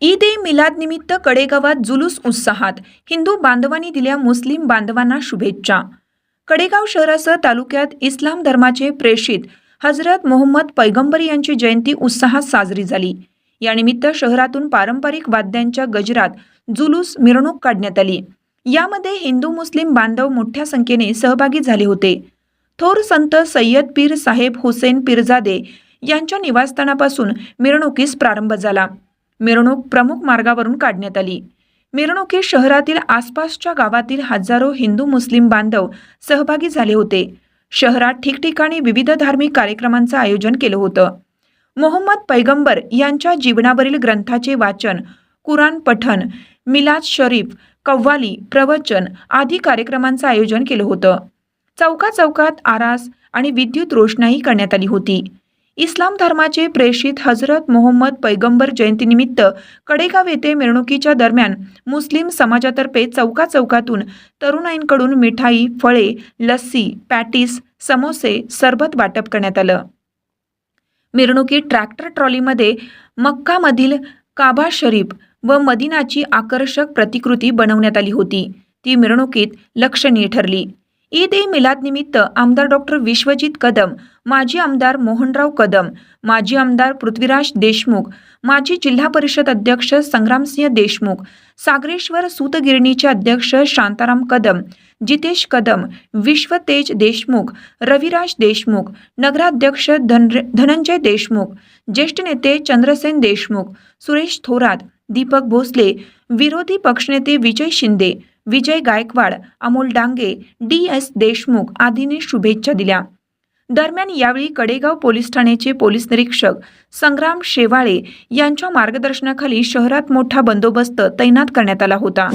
ईद ए मिलाद निमित्त कडेगावात जुलूस उत्साहात. हिंदू बांधवांनी दिल्या मुस्लिम बांधवांना शुभेच्छा. कडेगाव शहरासह तालुक्यात इस्लाम धर्माचे प्रेषित हजरत मोहम्मद पैगंबर यांची जयंती उत्साहात साजरी झाली. यानिमित्त शहरातून पारंपरिक वाद्यांच्या गजरात जुलूस मिरवणूक काढण्यात आली. यामध्ये हिंदू मुस्लिम बांधव मोठ्या संख्येने सहभागी झाले होते. थोर संत सय्यद पीर साहेब हुसेन पीरजादे यांच्या निवासस्थानापासून मिरवणुकीस प्रारंभ झाला. मिरवणूक प्रमुख मार्गावरून काढण्यात आली. मिरवणुकीत शहरातील आसपासच्या गावातील हजारो हिंदू मुस्लिम बांधव सहभागी झाले होते. शहरात ठिकठिकाणी विविध धार्मिक कार्यक्रमांचं आयोजन केलं होतं. मोहम्मद पैगंबर यांच्या जीवनावरील ग्रंथाचे वाचन कुराण पठण मिलाद शरीफ कव्वाली प्रवचन आदी कार्यक्रमांचं आयोजन केलं होतं. चौका चौकात आरास आणि विद्युत रोषणाई करण्यात आली होती. इस्लाम धर्माचे प्रेषित हजरत मोहम्मद पैगंबर जयंतीनिमित्त कडेगाव येथे मिरवणुकीच्या दरम्यान मुस्लिम समाजातर्फे चौका चौकातून तरुणाईंकडून मिठाई फळे लस्सी पॅटीस समोसे सरबत वाटप करण्यात आलं. मिरवणुकीत ट्रॅक्टर ट्रॉलीमध्ये मक्कामधील काबा शरीफ व मदिनाची आकर्षक प्रतिकृती बनवण्यात आली होती. ती मिरवणुकीत लक्षणीय ठरली. ईद ए मिलादनिमित्त आमदार डॉक्टर विश्वजित कदम माजी आमदार मोहनराव कदम माजी आमदार पृथ्वीराज देशमुख माजी जिल्हा परिषद अध्यक्ष संग्रामसिंह देशमुख सागरेश्वर सूतगिरणीचे अध्यक्ष शांताराम कदम जितेश कदम विश्वतेज देशमुख रविराज देशमुख नगराध्यक्ष धन धनंजय देशमुख ज्येष्ठ नेते चंद्रसेन देशमुख सुरेश थोरात दीपक भोसले विरोधी पक्षनेते विजय शिंदे विजय गायकवाड अमोल डांगे डी एस देशमुख आदींनी शुभेच्छा दिल्या. दरम्यान यावेळी कडेगाव पोलीस ठाण्याचे पोलीस निरीक्षक संग्राम शेवाळे यांच्या मार्गदर्शनाखाली शहरात मोठा बंदोबस्त तैनात करण्यात आला होता.